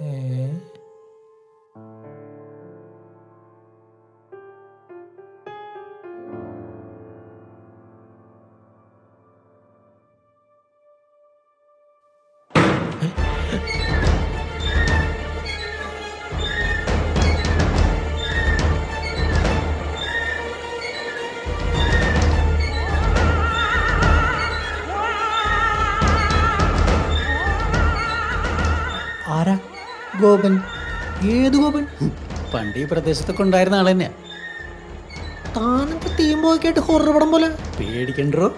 ഏ ഗോപൻ? ഏത് ഗോപൻ? പണ്ട് ഈ പ്രദേശത്തൊക്കെ ഉണ്ടായിരുന്ന ആൾ തന്നെയാ. താനെന്താ തീമ്പോക്കായിട്ട് ഹൊറർ പടം പോലെ. പേടിക്കണ്ടോ?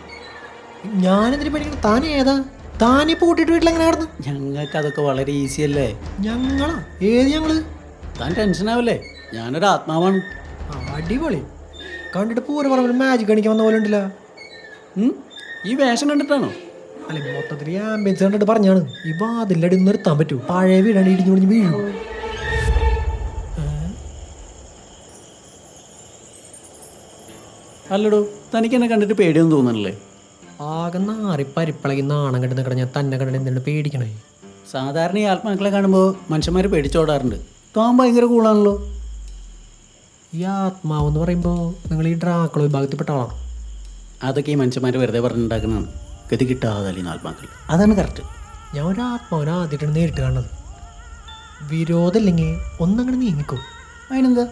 ഞാനെന്തിനു പേടിക്കണം? താൻ ഏതാ? താനിപ്പോ കൂട്ടിയിട്ട് വീട്ടിൽ എങ്ങനെ നടന്നു ഞങ്ങൾക്ക് അതൊക്കെ വളരെ ഈസി അല്ലേ? ഞങ്ങളാ? ഏത് ഞങ്ങൾ? താൻ ടെൻഷൻ ആവല്ലേ? ഞാനൊരു ആത്മാവാണ്. ആ, അടിപൊളി. കണ്ടിട്ട് പൂര പറമ്പിൽ മാജിക് കാണിക്കാൻ വന്ന പോലെ ഉണ്ടല്ലോ. ഉം? ഈ വേഷം കണ്ടിട്ടാണോ? അല്ല മൊത്തത്തിൽ ഈ ആംബിയൻസ് കണ്ടിട്ട് പറഞ്ഞാണ്. ഈ വാതിലടി നിർത്താൻ പറ്റൂ. പഴയ വീടാണ് ഇടിഞ്ഞു പൊളിഞ്ഞ് വീഴും അല്ലടോ തനിക്ക് എന്നെ കണ്ടിട്ട് പേടിയൊന്നും തോന്നണല്ലേ ആകെ നാറി പരിപ്പളകി നാണം കെട്ട് നിൽക്കണം ഞാൻ തന്നെ കണ്ടിട്ട് എന്തിനാണ് പേടിക്കണേ? സാധാരണ ഈ ആത്മാക്കളെ കാണുമ്പോൾ മനുഷ്യന്മാർ പേടിച്ചോടാറുണ്ട്. താൻ ഭയങ്കര കൂളാണല്ലോ. ഈ ആത്മാവ് എന്ന് പറയുമ്പോൾ നിങ്ങൾ ഈ ഡ്രാക്കളോ വിഭാഗത്തിൽപ്പെട്ട ആളാണ്? അതൊക്കെ ഈ മനുഷ്യന്മാർ വെറുതെ പറഞ്ഞിട്ടുണ്ടാക്കുന്നതാണ്. ഗതി കിട്ടാതെ അല്ലെങ്കിൽ ആത്മാക്കൾ അതാണ് കറക്റ്റ് ഞാൻ ഒരു ആത്മാവിനെ ആദ്യമായിട്ടാണ് നേരിട്ട് കാണുന്നത്. വിരോധമില്ലെങ്കിൽ ഒന്നങ്ങനെ നീങ്ങിക്കോ. അതിനെന്താ?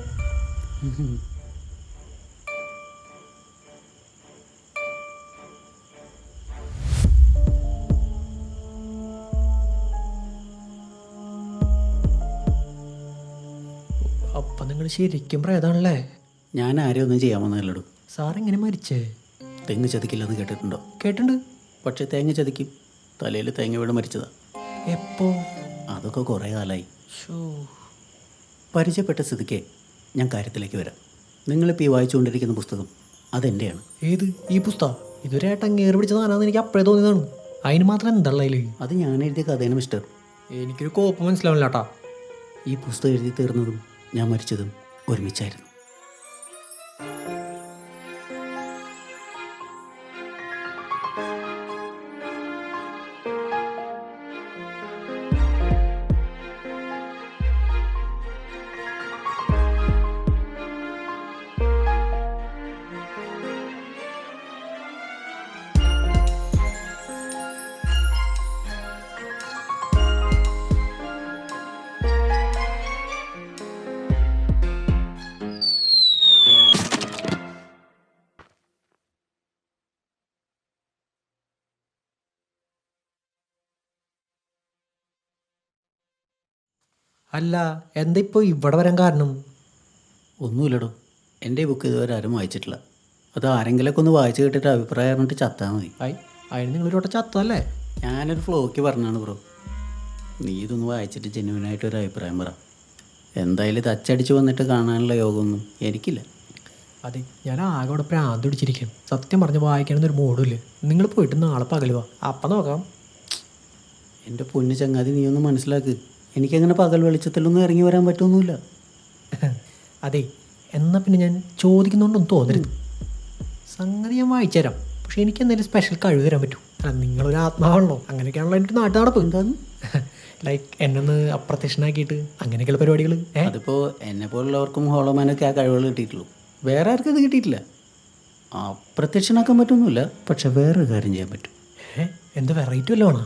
അപ്പം നിങ്ങൾ ശരിക്കും പ്രേതാണല്ലേ? ഞാൻ ആരെയൊന്നും ഒന്നും ചെയ്യാൻ സാർ എങ്ങനെ മരിച്ചേ? തെങ്ങ് ചതിക്കില്ലെന്ന് കേട്ടിട്ടുണ്ടോ? കേട്ടുണ്ട് പക്ഷേ തേങ്ങ ചതിക്കും. തലയിൽ തേങ്ങ വീട് മരിച്ചതാ. എപ്പോ? അതൊക്കെ കുറേ കാലമായി പരിചയപ്പെട്ട സ്ഥിതിക്ക് ഞാൻ കാര്യത്തിലേക്ക് വരാം. നിങ്ങളിപ്പോൾ ഈ വായിച്ചുകൊണ്ടിരിക്കുന്ന പുസ്തകം അതെന്റെയാണ് ഏത്? ഈ പുസ്തകം? ഇതൊരു ഏട്ടൻ കയറി പിടിച്ച എനിക്ക് അപ്പോഴേ തോന്നിയതാണ്. അതിന് മാത്രം എന്താ അതിൽ അത് ഞാൻ എഴുതിയ കഥയാണ് മിസ്റ്റർ. എനിക്കൊരു കോപ്പ് മനസ്സിലാവില്ല ഈ പുസ്തകം എഴുതി തീർന്നതും ഞാൻ മരിച്ചതും ഒരുമിച്ചായിരുന്നു. അല്ല എന്താ ഇപ്പോൾ ഇവിടെ വരാൻ കാരണം? ഒന്നുമില്ലടോ. എന്റെ ബുക്ക് ഇതുവരെ ആരും വായിച്ചിട്ടില്ല. അത് ആരെങ്കിലൊക്കെ ഒന്ന് വായിച്ച് കിട്ടിയിട്ട് അഭിപ്രായം പറഞ്ഞിട്ട് ചത്താൽ മതി. ആയി അതിന് നിങ്ങൾ ചത്തല്ലേ ഞാനൊരു ഫ്ലോക്ക് പറഞ്ഞാണ് ബ്രോ നീ ഇതൊന്ന് വായിച്ചിട്ട് ജെന്യൂനായിട്ട് ഒരു അഭിപ്രായം പറ. എന്തായാലും ഇത് അച്ചടിച്ച് വന്നിട്ട് കാണാനുള്ള യോഗമൊന്നും എനിക്കില്ല. അതെ ഞാൻ ആകെ അവിടെ പ്രാന്ത് പിടിച്ചിരിക്കുന്നു സത്യം പറഞ്ഞ് വായിക്കണമെന്നൊരു മൂടില്ല നിങ്ങൾ പോയിട്ട് നാളെ പകലുവാ അപ്പം നോക്കാം. എന്റെ പൊന്നു ചങ്ങാതി നീ ഒന്ന് മനസ്സിലാക്ക്. എനിക്കങ്ങനെ പകൽ വെളിച്ചത്തിലൊന്നും ഇറങ്ങി വരാൻ പറ്റൊന്നുമില്ല. അതെ എന്നാൽ പിന്നെ ഞാൻ ചോദിക്കുന്നുണ്ടൊന്നും തോന്നരുത്. സംഗതി ഞാൻ വായിച്ചു തരാം പക്ഷെ എനിക്ക് എന്തെങ്കിലും സ്പെഷ്യൽ കഴിവ് തരാൻ പറ്റും. അല്ല നിങ്ങളൊരു ആത്മാവാണല്ലോ. അങ്ങനെയൊക്കെയാണല്ലോ എന്റെ നാട്ടു നടപ്പ്. എന്താന്ന് ലൈക്ക് എന്നെ ഒന്ന് അപ്രത്യക്ഷനാക്കിയിട്ട് അങ്ങനെയൊക്കെയുള്ള പരിപാടികൾ അതിപ്പോൾ എന്നെ പോലുള്ളവർക്കും ഹോളോമാനൊക്കെ ആ കഴിവുകൾ കിട്ടിയിട്ടുള്ളൂ. വേറെ ആർക്കും ഇത് കിട്ടിയിട്ടില്ല. അപ്രത്യക്ഷനാക്കാൻ പറ്റൊന്നുമില്ല. പക്ഷെ വേറൊരു കാര്യം ചെയ്യാൻ പറ്റും. ഏ എന്ത് വെറൈറ്റി വല്ലതാണോ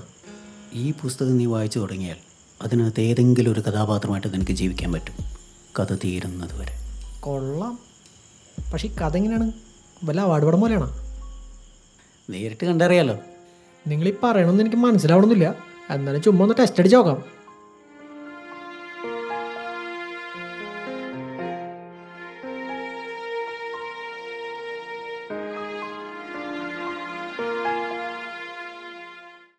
ഈ പുസ്തകം നീ വായിച്ചു തുടങ്ങിയാൽ അതിനകത്ത് ഏതെങ്കിലും ഒരു കഥാപാത്രമായിട്ട് നിനക്ക് ജീവിക്കാൻ പറ്റും. കഥ തീരുന്നത് വരെ. കൊള്ളാം. പക്ഷേ ഈ കഥ എങ്ങനെയാണ്? വല്ല അവാർഡ് പോലെയാണോ? നേരിട്ട് കണ്ടറിയാലോ. നിങ്ങൾ ഈ പറയണമെന്ന് എനിക്ക് മനസ്സിലാവണമെന്നില്ല എന്നാലും ചുമ്മാ ഒന്ന് ടെസ്റ്റ് അടിച്ച് നോക്കാം.